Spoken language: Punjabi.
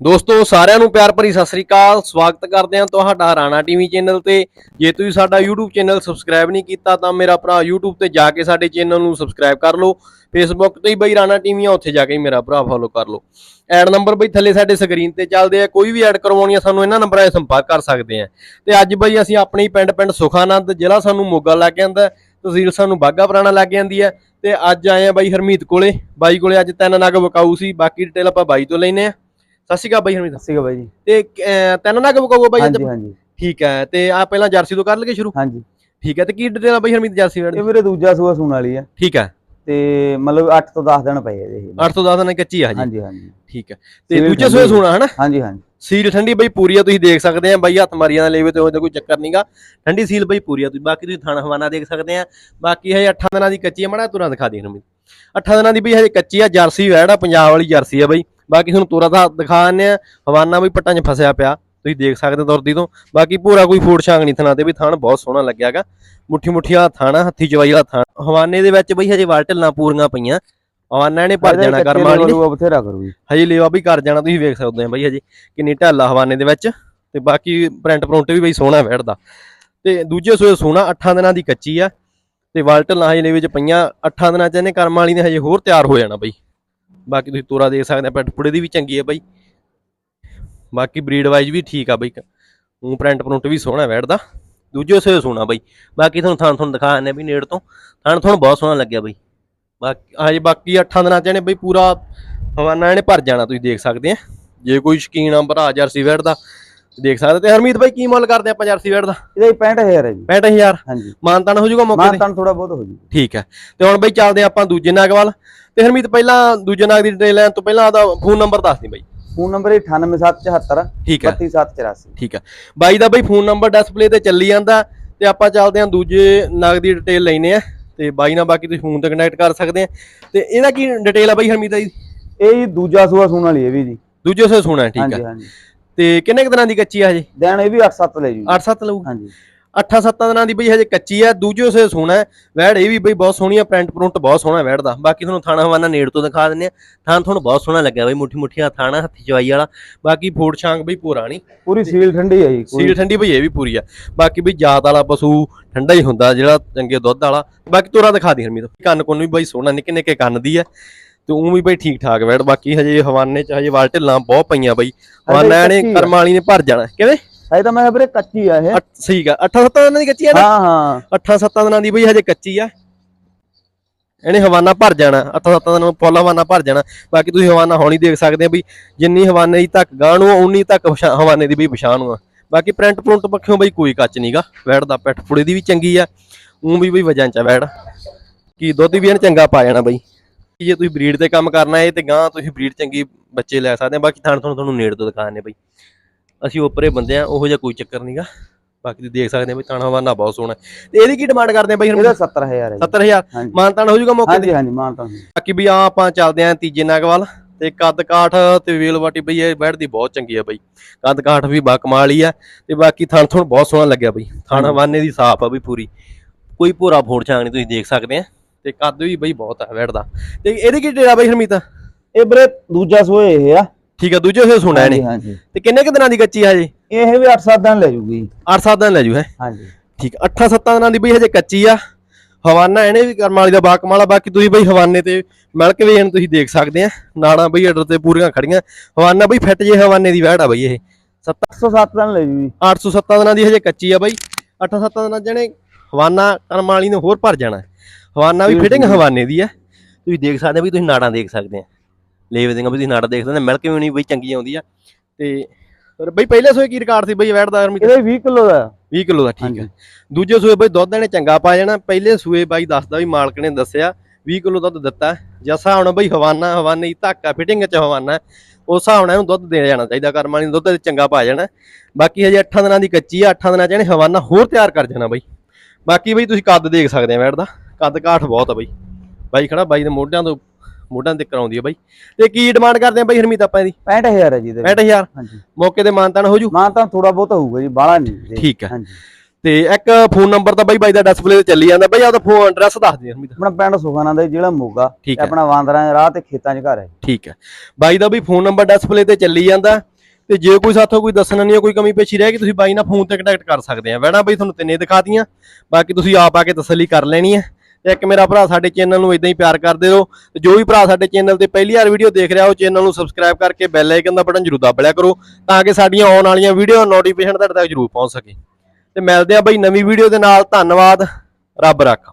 ਦੋਸਤੋ ਸਾਰਿਆਂ ਨੂੰ ਪਿਆਰ ਭਰੀ ਸਤਿ ਸ੍ਰੀ ਅਕਾਲ। ਸਵਾਗਤ ਕਰਦੇ ਹਾਂ ਤੁਹਾਡਾ ਰਾਣਾ ਟੀਵੀ ਚੈਨਲ ਤੇ। ਜੇ ਤੁਸੀਂ ਸਾਡਾ YouTube ਚੈਨਲ ਸਬਸਕ੍ਰਾਈਬ ਨਹੀਂ ਕੀਤਾ ਤਾਂ ਮੇਰਾ ਭਰਾ YouTube ਤੇ ਜਾ ਕੇ ਸਾਡੇ ਚੈਨਲ ਨੂੰ ਸਬਸਕ੍ਰਾਈਬ ਕਰ ਲਓ। Facebook ਤੇ ਹੀ ਬਈ ਰਾਣਾ ਟੀਵੀ ਆ ਉੱਥੇ ਜਾ ਕੇ ਮੇਰਾ ਭਰਾ ਫੋਲੋ ਕਰ ਲਓ। ਐਡ ਨੰਬਰ ਬਈ ਥੱਲੇ ਸਾਡੇ ਸਕਰੀਨ ਤੇ ਚੱਲਦੇ ਆ। ਕੋਈ ਵੀ ਐਡ ਕਰਵਾਉਣੀ ਆ ਸਾਨੂੰ ਇਹਨਾਂ ਨੰਬਰਾਂ 'ਤੇ ਸੰਪਰਕ ਕਰ ਸਕਦੇ ਆ। ਤੇ ਅੱਜ ਬਈ ਅਸੀਂ ਆਪਣੀ ਪਿੰਡ ਪਿੰਡ ਸੁਖਾਨੰਦ ਜ਼ਿਲ੍ਹਾ ਸਾਨੂੰ ਮੋਗਾ ਲੱਗ ਜਾਂਦਾ ਹੈ, ਤਹਿਸੀਲ ਸਾਨੂੰ ਬਾਗਾ ਪੁਰਾਣਾ ਲੱਗ ਜਾਂਦੀ ਹੈ। ਤੇ ਅੱਜ ਆਏ ਆ ਬਾਈ ਹਰਮੀਤ ਕੋਲੇ। ਬਾਈ ਕੋਲੇ ਅੱਜ ਤਿੰਨ ਨਗ ਵਿਕਾਊ ਸੀ। ਬਾਕੀ ਡਿਟੇਲ ਆਪਾਂ ਬਾਈ ਤੋਂ ਲੈਨੇ ਆ ਸਤਿ ਸ਼੍ਰੀ ਅਕਾਲ ਬਾਈ ਹਰਮੀਤ। ਸੀਗਾ ਬਾਈ ਜੀ। ਤੇ ਅਹ, ਤਿੰਨ ਨਗ ਵਿਕਾਊ ਆ ਬਾਈ ਅੱਜ ਹਾਂਜੀ ਹਾਂਜੀ। ਠੀਕ ਹੈ ਤੇ ਆ ਪਹਿਲਾਂ ਜਰਸੀ ਤੋਂ ਕਰ ਲਈਏ ਸ਼ੁਰੂ? ਹਾਂਜੀ। ਠੀਕ ਹੈ ਤੇ ਕੀ ਡਿਟੇਲ ਆ ਬਾਈ ਹਰਮੀਤ ਜਰਸੀ ਇਹ ਵੀਰੇ ਦੂਜਾ ਸੂਆ ਸੂਣ ਵਾਲੀ ਆ। ਠੀਕ ਹੈ। ਤੇ ਮਤਲਬ 8 ਤੋਂ 10 ਦਿਨ ਪਏ ਆ ਜੀ ਇਹ। 8 ਤੋਂ 10 ਦਿਨ ਕੱਚੀ ਆ ਜੀ ਹਾਂਜੀ ਹਾਂਜੀ। ਠੀਕ ਹੈ। ਤੇ ਦੂਜੇ ਠੰਡੀ ਸੋਏ। ਸੋਣਾ ਹਨਾ? ਹਾਂਜੀ ਹਾਂਜੀ। ਸੀਲ ਠੰਡੀ ਬਈ ਪੂਰੀ ਆ ਤੁਸੀਂ ਦੇਖ ਸਕਦੇ ਆ ਬਾਈ ਹੱਥ ਮਾਰੀਆਂ ਦਾ ਲੇਵੇ ਤੇ ਉਹਦਾ ਕੋਈ ਚੱਕਰ ਨਹੀਂਗਾ ਠੰਡੀ ਸੀਲ ਬਈ ਪੂਰੀ ਆ ਤੁਸੀਂ ਬਾਕੀ ਤੁਸੀਂ ਥਣ ਹਵਾਨਾ ਦੇਖ ਸਕਦੇ ਆ। ਬਾਕੀ ਹਜੇ 8 ਦਿਨਾਂ ਦੀ ਕੱਚੀ ਆ ਮੜਾ ਤੁਰਾਂ ਦਿਖਾ ਦੇ ਹਰਮੀਤ। 8 ਦਿਨਾਂ ਦੀ ਬਈ ਹਜੇ ਕੱਚੀ ਆ ਜਰਸੀ ਵੈੜ ਆ ਪੰਜਾਬ ਵਾਲੀ ਜਰਸੀ ਆ ਬਈ। ਬਾਕੀ ਤੁਹਾਨੂੰ ਤੋਰਾ ਦਾ ਦਿਖਾ ਦਿੰਦੇ ਆ ਹਵਾਨਾ ਬਈ ਪੱਟਾਂ 'ਚ ਫਸਿਆ ਪਿਆ ਤੁਸੀਂ ਦੇਖ ਸਕਦੇ ਹੋ ਤੁਰਦੀ ਤੋਂ। ਬਾਕੀ ਪੂਰਾ ਕੋਈ ਫੂਡ ਛਾਂਗ ਨਹੀਂ ਥਣਾ ਤੇ ਵੀ ਥਣ ਬਹੁਤ ਸੋਹਣਾ ਲੱਗਿਆਗਾ ਮੁੱਠੀ ਮੁੱਠੀਆਂ ਥਣ ਹੱਥੀ ਚਵਾਈ ਵਾਲਾ ਥਣ। ਹਵਾਨੇ ਦੇ ਵਿੱਚ ਬਈ ਹਜੇ ਵਾਲਟਲਾਂ ਪੂਰੀਆਂ ਪਈਆਂ। ਹਵਾਨਾ ਨੇ ਭਰ ਜਾਣਾ ਕਰਮ ਵਾਲੀ ਨੇ ਬਥੇਰਾ ਕਰੂ ਹਜੇ ਲੇਵਾ ਵੀ ਕਰ ਜਾਣਾ ਤੁਸੀਂ ਵੇਖ ਸਕਦੇ ਹੋ ਬਾਈ ਹਜੇ ਕਿੰਨੀ ਢਾਲਾ ਹਵਾਨੇ ਦੇ ਵਿੱਚ। ਤੇ ਬਾਕੀ ਪ੍ਰਿੰਟ ਪ੍ਰਿੰਟ ਵੀ ਬਈ ਸੋਹਣਾ ਵੈੜਦਾ ਤੇ ਦੂਜੇ ਸੋਏ ਸੋਹਣਾ 8 ਦਿਨਾਂ ਦੀ ਕੱਚੀ ਆ। ਤੇ ਵਾਲਟਲ ਹਜੇ ਲੇਵੇ ਚ ਪਈਆਂ 8 ਦਿਨਾਂ ਚ ਇਹਨੇ ਕਰਮ ਵਾਲੀ ਨੇ ਹਜੇ ਹੋਰ ਤਿਆਰ ਹੋ ਜਾਣਾ ਬਈ। ਬਾਕੀ ਤੁਸੀਂ ਤੋਰਾ ਦੇਖ ਸਕਦੇ ਆ, ਪੈਟ ਪੁੜੇ ਦੀ ਵੀ ਚੰਗੀ ਆ ਬਈ। ਬਾਕੀ ਬਰੀਡ ਵਾਈਜ਼ ਵੀ ਠੀਕ ਆ ਬਈ। ਉਹ ਪ੍ਰਿੰਟ ਪ੍ਰਿੰਟ ਵੀ ਸੋਹਣਾ ਵੈੜਦਾ ਦੂਜੇ ਸੋਏ ਸੋਹਣਾ ਬਈ। ਬਾਕੀ ਤੁਹਾਨੂੰ ਥਾਂ ਤੁਹਾਨੂੰ ਦਿਖਾ ਦਿੰਦੇ ਆ ਵੀ ਨੇੜ ਤੋਂ। ਥਾਂ ਤੁਹਾਨੂੰ ਬਹੁਤ ਸੋਹਣਾ ਲੱਗਿਆ ਬਈ। ਬਾਕੀ ਹਜੇ ਬਾਕੀ 8 ਦਿਨਾਂ ਚ ਇਹਨੇ ਬਈ ਪੂਰਾ ਹਵਾਨਾ ਇਹਨੇ ਭਰ ਜਾਣਾ, ਤੁਸੀਂ ਦੇਖ ਸਕਦੇ ਆ। ਜੇ ਕੋਈ ਸ਼ਕੀਨ ਆ, ਭਰਾ, ਜਰਸੀ ਵੈੜ ਦਾ ਦੇਖ ਸਕਦੇ ਤੇ ਹਰਮੀਤ ਬਾਈ ਕੀ ਮੁੱਲ ਕਰਦੇ ਆਪਾਂ ਜਰਸੀ ਵੈੜ ਦਾ? ਇਹਦਾ ਹੀ 65000 ਹੈ ਜੀ। 65000 ਹਾਂਜੀ। ਮਾਨਤਾਨ ਹੋ ਜਾਊਗਾ ਮੌਕੇ ਤੇ? ਤਾਂ ਥੋੜਾ ਬਹੁਤ ਹੋ ਜੂ ਠੀਕ ਹੈ। ਤੇ ਹੁਣ ਬਾਈ ਚੱਲਦੇ ਆਪਾਂ ਦੂਜੇ ਨਾਗ ਵੱਲ ਤੇ ਹਰਮੀਤ ਪਹਿਲਾਂ ਦੂਜੇ ਨਾਗ ਦੀ ਡਿਟੇਲ ਲੈਣ ਤੋਂ ਪਹਿਲਾਂ ਆਦਾ ਫੋਨ ਨੰਬਰ ਦੱਸ ਦੇ ਬਾਈ। ਫੋਨ ਨੰਬਰ 98774 ਠੀਕ ਹੈ। 32784 ਠੀਕ ਹੈ। ਬਾਈ ਦਾ ਬਾਈ ਫੋਨ ਨੰਬਰ ਡਿਸਪਲੇ ਤੇ ਚੱਲੀ ਜਾਂਦਾ। ਤੇ ਆਪਾਂ ਚੱਲਦੇ ਹਾਂ ਦੂਜੇ ਨਾਗ ਦੀ ਡਿਟੇਲ ਲੈਨੇ ਆ ਤੇ ਬਾਈ ਨਾਲ ਬਾਕੀ ਤੁਸੀਂ ਫੋਨ ਤੇ ਕਨੈਕਟ ਕਰ ਸਕਦੇ ਆ ਤੇ ਇਹਦਾ ਕੀ ਡਿਟੇਲ ਆ ਬਾਈ ਹਰਮੀਤ ਦੀ ਇਹ ਜੀ ਦੂਜਾ ਸੂਆ ਸੂਣ ਵਾਲੀ ਹੈ ਵੀ ਜੀ। ਦੂਜੇ ਸੇ ਸੁਣਾ ਠੀਕ ਹੈ। ਤੇ ਕਿੰਨੇ ਕੁ ਦਿਨਾਂ ਦੀ ਕੱਚੀ ਆ ਹਜੇ? ਦੇਣ ਇਹ ਵੀ 8-7 ਲੈ ਜੂ 8-7 ਲਊ? ਹਾਂਜੀ। 8-7 ਦਿਨਾਂ ਦੀ ਬਈ ਹਜੇ ਕੱਚੀ ਆ ਦੂਜੇ ਸੇ ਸੋਹਣਾ ਵੈੜ ਇਹ ਵੀ ਬਈ ਬਹੁਤ ਸੋਹਣੀ ਆ ਪ੍ਰਿੰਟ ਪ੍ਰਿੰਟ ਬਹੁਤ ਸੋਹਣਾ ਵੈੜ ਦਾ। ਬਾਕੀ ਤੁਹਾਨੂੰ ਥਾਣਾ ਹਵਾਨਾ ਨੇੜ ਤੋਂ ਦਿਖਾ ਦਿੰਦੇ ਆ ਥਾਣ ਤੁਹਾਨੂੰ ਬਹੁਤ ਸੋਹਣਾ ਲੱਗਿਆ ਬਈ ਮੁੱਠੀ ਮੁੱਠੀਆਂ ਥਾਣਾ ਹੱਥੀ ਚਵਾਈ ਵਾਲਾ। ਬਾਕੀ ਫੂਡ ਛਾਂਗ ਬਈ ਪੂਰਾ ਨਹੀਂ। ਪੂਰੀ ਸੀਲ ਠੰਡੀ ਹੈ ਜੀ ਸੀਲ ਠੰਡੀ ਬਈ ਇਹ ਵੀ ਪੂਰੀ ਆ। ਬਾਕੀ ਬਈ ਜਾਤ ਵਾਲਾ ਪਸ਼ੂ ਠੰਡਾ ਹੀ ਹੁੰਦਾ ਜਿਹੜਾ ਚੰਗੇ ਦੁੱਧ ਵਾਲਾ। ਬਾਕੀ ਤੋਰਾ ਦਿਖਾ ਦੀ ਹਰਮੀਤ। ਕੰਨ ਕੋਨ ਵੀ ਬਈ ਸੋਹਣਾ ਨਿੱਕੇ ਨਿੱਕੇ ਕੰਨ ਦੀ ਆ। ਤੇ ਉਹ ਵੀ ਬਈ ਠੀਕ ਠਾਕ ਵੈੜ ਬਾਕੀ ਹਜੇ ਹਵਾਨੇ ਚ ਹਜੇ ਵਾਲ ਢਿੱਲਾਂ ਬਹੁਤ ਪਈਆਂ ਬਈ। ਹਵਾਨਾ ਨੇ ਆ। ਕਰਮ ਵਾਲੀ ਨੇ ਭਰ ਜਾਣਾ। ਕਿਵੇਂ ਅਜੇ ਤਾਂ ਮੈਂ ਵੀਰੇ ਕੱਚੀ ਆ ਇਹ। ਅੱਠ- ਸਹੀ ਗਾ 8-7 ਦਿਨਾਂ ਦੀ ਕੱਚੀ ਆ ਨਾ? ਹਾਂ ਹਾਂ। ਅੱਠਾਂ ਸੱਤਾਂ ਦਿਨਾਂ ਦੀ ਬਈ ਹਜੇ ਕੱਚੀ ਆ। ਇਹਨੇ ਹਵਾਨਾ ਭਰ ਜਾਣਾ ਅੱਠਾਂ ਸੱਤਾਂ ਦਿਨਾਂ ਨੂੰ ਫੁੱਲ ਹਵਾਨਾ ਭਰ ਜਾਣਾ। ਬਾਕੀ ਤੁਸੀਂ ਹਵਾਨਾ ਹੁਣੀ ਦੇਖ ਸਕਦੇ ਆ ਵੀ ਜਿੰਨੀ ਹਵਾਨੇ ਦੀ ਤੱਕ ਨੂੰ ਆ, ਉਨੀ ਤੱਕ ਹਵਾਨੇ ਦੀ ਬਈ ਪਛਾਣ ਆ। ਬਾਕੀ ਪ੍ਰਿੰਟ ਪ੍ਰਿੰਟ ਪੱਖਿਓਂ ਬਈ ਕੋਈ ਕੱਚ ਨਹੀਂਗਾ ਵੈੜ ਦਾ ਪਿੱਠ ਪੁੜੇ ਦੀ ਵੀ ਚੰਗੀ ਆ। ਉਹ ਵੀ ਬਈ ਵਜਨ ਚ ਆ ਵੈੜ। ਕੀ ਦੁੱਧ ਵੀ ਇਹਨੇ ਚੰਗਾ ਪਾ ਜਾਣਾ ਬਈ। ਜੇ ਤੁਸੀਂ ਬਰੀਡ ਤੇ ਕੰਮ ਕਰਨਾ ਹੈ ਤੇ ਗਾਂ ਤੁਸੀਂ ਬਰੀਡ ਚੰਗੀ ਬੱਚੇ ਲੈ ਸਕਦੇ ਆ ਬਾਕੀ ਥਾਣ ਤੁਹਾਨੂੰ ਤੁਹਾਨੂੰ ਨੇੜ ਤੋਂ ਦਿਖਾਣੇ ਬਈ। ਅਸੀਂ ਉੱਪਰੇ ਬੰਦੇ ਆ ਉਹੋ ਜਿਹਾ ਕੋਈ ਚੱਕਰ ਨਹੀਂਗਾ ਬਾਕੀ ਤੁਸੀਂ ਦੇਖ ਸਕਦੇ ਆ ਬਈ ਤਾਣਾ ਹਵਾਨਾ ਬਹੁਤ ਸੋਹਣਾ। ਤੇ ਇਹਦੀ ਕੀ ਡਿਮਾਂਡ ਕਰਦੇ ਆ ਬਈ ਇਹਦਾ 70000 ਹੈ ਜੀ। 70000 ਹਾਂਜੀ। ਮਾਨਤਾਨ ਹੋ ਜਾਊਗਾ ਮੌਕੇ ਤੇ? ਹਾਂਜੀ ਹਾਂਜੀ ਮਾਨ ਤਾਂ ਬਾਕੀ ਵੀ ਆ ਆਪਾਂ ਚੱਲਦੇ ਆਂ ਤੀਜੇ ਨਾਗ ਵੱਲ ਤੇ ਕੱਦ ਕਾਠ ਤੇ ਵੇਲ ਵਾਟੀ ਬਈ ਇਹ ਬੈਠਦੀ ਬਹੁਤ ਚੰਗੀ ਆ ਬਈ। ਕੱਦ ਕਾਠ ਵੀ ਬਾ ਕਮਾਲ ਹੀ ਆ। ਤੇ ਬਾਕੀ ਥਣ ਥਣ ਬਹੁਤ ਸੋਹਣਾ ਲੱਗਿਆ ਬਈ। ਥਣ ਹਵਾਨੇ ਦੀ ਸਾਫ਼ ਆ ਬਈ ਪੂਰੀ। ਕੋਈ ਭੋਰਾ ਫੋੜ ਛਾਂਗ ਨਹੀਂ ਤੁਸੀਂ ਦੇਖ ਸਕਦੇ ਆ। ਤੇ ਕੱਦ ਵੀ ਬਈ ਬਹੁਤ ਆ ਬੈਠਦਾ ਤੇ ਇਹਦੀ ਕੀ ਡੇਰਾ ਬਈ ਹਰਮੀਤ? ਇਹ ਵੀਰੇ ਦੂਜਾ ਸੂਆ ਇਹ ਆ। ਠੀਕ ਆ ਦੂਜੇ ਸੇ ਸੁਣਾ ਇਹਨੇ। ਹਾਂਜੀ ਤੇ ਕਿੰਨੇ ਕੁ ਦਿਨਾਂ ਦੀ ਕੱਚੀ ਆ ਹਜੇ? ਇਹ ਵੀ 8-7 ਦਿਨ ਲੈ ਜੂਗੀ। 8-7 ਦਿਨ ਲੈ ਜੂ ਹੈ? ਹਾਂਜੀ। ਠੀਕ 8-7 ਦਿਨਾਂ ਦੀ ਬਈ ਹਜੇ ਕੱਚੀ ਆ। ਹਵਾਨਾ ਇਹਨੇ ਵੀ ਕਰਮ ਵਾਲੀ ਦਾ ਬਾਕਮਾਲਾ ਬਾਕੀ ਤੁਸੀਂ ਬਈ ਹਵਾਨੇ ਤੇ ਮਿਲ ਕੇ ਵੇਣ ਤੁਸੀਂ ਦੇਖ ਸਕਦੇ ਆ। ਨਾੜਾਂ ਬਈ ਅਡਰ ਤੇ ਪੂਰੀਆਂ ਖੜੀਆਂ। ਹਵਾਨਾ ਬਈ ਫਿੱਟ ਜੇ ਹਵਾਨੇ ਦੀ ਵਹਿੜ ਆ ਬਈ ਇਹ। 107 ਦਿਨ ਲੈ ਜੂਗੀ। 807 ਦਿਨਾਂ ਦੀ ਹਜੇ ਕੱਚੀ ਆ ਬਈ। 8-7 ਦਿਨਾਂ ਜਣੇ ਹਵਾਨਾ ਕਰਮ ਵਾਲੀ ਨੇ ਹੋਰ ਭਰ ਜਾਣਾ। ਹਵਾਨਾ ਵੀ ਫਿਟਿੰਗ। ਹਵਾਨੇ ਦੀ ਆ। ਤੁਸੀਂ ਦੇਖ ਸਕਦੇ ਆ ਵੀ ਤੁਸੀਂ ਨਾੜਾਂ ਦੇਖ ਸਕਦੇ ਆ। ਲੇਵੇ ਦੀਆਂ ਵੀ ਤੁਸੀਂ ਨਾੜਾਂ ਦੇਖ ਸਕਦੇ ਆ ਮਿਲ ਕੇ ਵੀ ਨਹੀਂ ਬਈ ਚੰਗੀ ਆਉਂਦੀ ਆ। ਤੇ ਪਰ ਬਈ ਪਹਿਲੇ ਸੋਏ ਕੀ ਰਿਕਾਰਡ ਸੀ ਬਈ ਵਹਿੜ ਦਾ ਅਰਮੀ ਇਹਦੇ 20 ਕਿਲੋ ਦਾ। 20 ਕਿਲੋ ਦਾ ਠੀਕ। ਹੈ ਦੂਜੇ ਸੂਏ ਬਈ ਦੁੱਧ ਇਹਨੇ ਚੰਗਾ ਪਾ ਜਾਣਾ। ਪਹਿਲੇ ਸੂਏ ਬਾਈ ਦੱਸਦਾ ਵੀ ਮਾਲਕ ਨੇ ਦੱਸਿਆ 20 ਕਿਲੋ ਦੁੱਧ ਦਿੱਤਾ। ਜਸਾ ਹੁਣ ਬਈ ਹਵਾਨਾ ਹਵਾਨੇ ਦੀ ਧਾਕਾ ਫਿਟਿੰਗ ਚ ਹਵਾਨਾ। ਉਸ ਹਿਸਾਬ ਨਾਲ ਇਹਨੂੰ ਦੁੱਧ ਦੇ ਜਾਣਾ ਚਾਹੀਦਾ ਕਰਮਾਂ ਨੂੰ ਦੁੱਧ ਤੇ ਚੰਗਾ ਪਾ ਜਾਣਾ। ਬਾਕੀ ਹਜੇ 8 ਦਿਨਾਂ ਦੀ ਕੱਚੀ ਆ 8 ਦਿਨਾਂ ਚ ਇਹਨੇ ਹਵਾਨਾ ਹੋਰ ਤਿਆਰ ਕਰ ਜਾਣਾ ਬਈ। ਬਾਕੀ ਬਈ ਤੁਸੀਂ ਕੱਦ ਦੇਖ ਸਕਦੇ ਆ ਵੈੜ ਦਾ। ਕੱਦ ਕਾਠ ਬਹੁਤ ਆ ਬਈ। ਬਾਈ ਖੜਾ ਬਾਈ ਦੇ ਮੋਢਿਆਂ ਤੋਂ ਮੋਢਿਆਂ ਤੇ ਕਰਾਉਂਦੀ ਆ ਬਾਈ। ਤੇ ਕੀ ਡਿਮਾਂਡ ਕਰਦੇ ਆ ਬਾਈ ਹਰਮੀਤ ਆਪਾਂ ਇਹਦੀ? 65000 ਹੈ ਜੀ ਇਹਦੇ 65000 ਹਾਂਜੀ। ਮੌਕੇ ਤੇ ਮਾਨਤਾਨ ਹੋ ਜੂ? ਮਾਨ ਤਾਂ ਥੋੜਾ ਬਹੁਤ ਹੋਊਗਾ ਜੀ ਬਾਹਲਾ ਨਹੀਂ। ਠੀਕ ਹੈ ਹਾਂਜੀ। ਤੇ ਇੱਕ ਫੋਨ ਨੰਬਰ ਤਾਂ ਬਾਈ ਬਾਈ ਦਾ ਡਿਸਪਲੇ ਤੇ ਚੱਲੀ ਜਾਂਦਾ। ਬਾਈ ਆਪਦਾ ਫੋਨ ਐਡਰੈਸ ਦੱਸ ਦੇ ਹਰਮੀਤ। ਆਪਣਾ ਪਿੰਡ ਸੁਖਾਨਾ ਦਾ ਜੀ, ਜ਼ਿਲ੍ਹਾ ਮੋਗਾ। ਆਪਣਾ ਵਾਂਦਰਾਂ ਦੇ ਰਾਹ ਤੇ ਖੇਤਾਂ 'ਚ ਘਰ ਹੈ ਠੀਕ ਹੈ ਬਾਈ ਦਾ ਵੀ ਫੋਨ ਨੰਬਰ ਡਿਸਪਲੇ ਤੇ ਚੱਲੀ ਜਾਂਦਾ। ਤੇ ਜੇ ਕੋਈ ਸਾਥੋਂ ਕੋਈ ਦੱਸਣਾ ਨਹੀਂ ਕੋਈ ਕਮੀ ਪੇਸ਼ੀ ਰਹਿ ਗਈ ਤੁਸੀਂ ਬਾਈ ਨਾਲ ਫੋਨ ਤੇ ਕੰਟੈਕਟ ਕਰ ਸਕਦੇ ਆ। ਵੈਣਾ ਬਈ ਤੁਹਾਨੂੰ ਤਿੰਨੇ ਦਿਖਾਤੀਆਂ ਬਾਕੀ ਤੁਸੀਂ ਆਪ ਆ ਕੇ ਤਸੱਲੀ ਕਰ ਲੈਣੀ ਹੈ ਤੇ ਇੱਕ ਮੇਰਾ ਭਰਾ ਸਾਡੇ ਚੈਨਲ ਨੂੰ ਇਦਾਂ ਹੀ ਪਿਆਰ ਕਰਦੇ ਰਹੋ ਤੇ ਜੋ ਵੀ ਭਰਾ ਸਾਡੇ ਚੈਨਲ ਤੇ ਪਹਿਲੀ ਵਾਰ ਵੀਡੀਓ ਦੇਖ ਰਿਹਾ ਉਹ ਚੈਨਲ ਨੂੰ ਸਬਸਕ੍ਰਾਈਬ ਕਰਕੇ ਬੈਲ ਆਈਕਨ ਦਾ ਬਟਨ ਜ਼ਰੂਰ ਦਬਲਿਆ ਕਰੋ ਤਾਂ ਕਿ ਸਾਡੀਆਂ ਆਉਣ ਵਾਲੀਆਂ ਵੀਡੀਓ ਨੋਟੀਫਿਕੇਸ਼ਨ ਤੁਹਾਡੇ ਤੱਕ ਜ਼ਰੂਰ ਪਹੁੰਚ ਸਕੇ। ਤੇ ਮਿਲਦੇ ਆ ਬਈ ਨਵੀਂ ਵੀਡੀਓ ਦੇ ਨਾਲ। ਧੰਨਵਾਦ। ਰੱਬ ਰੱਖਾ।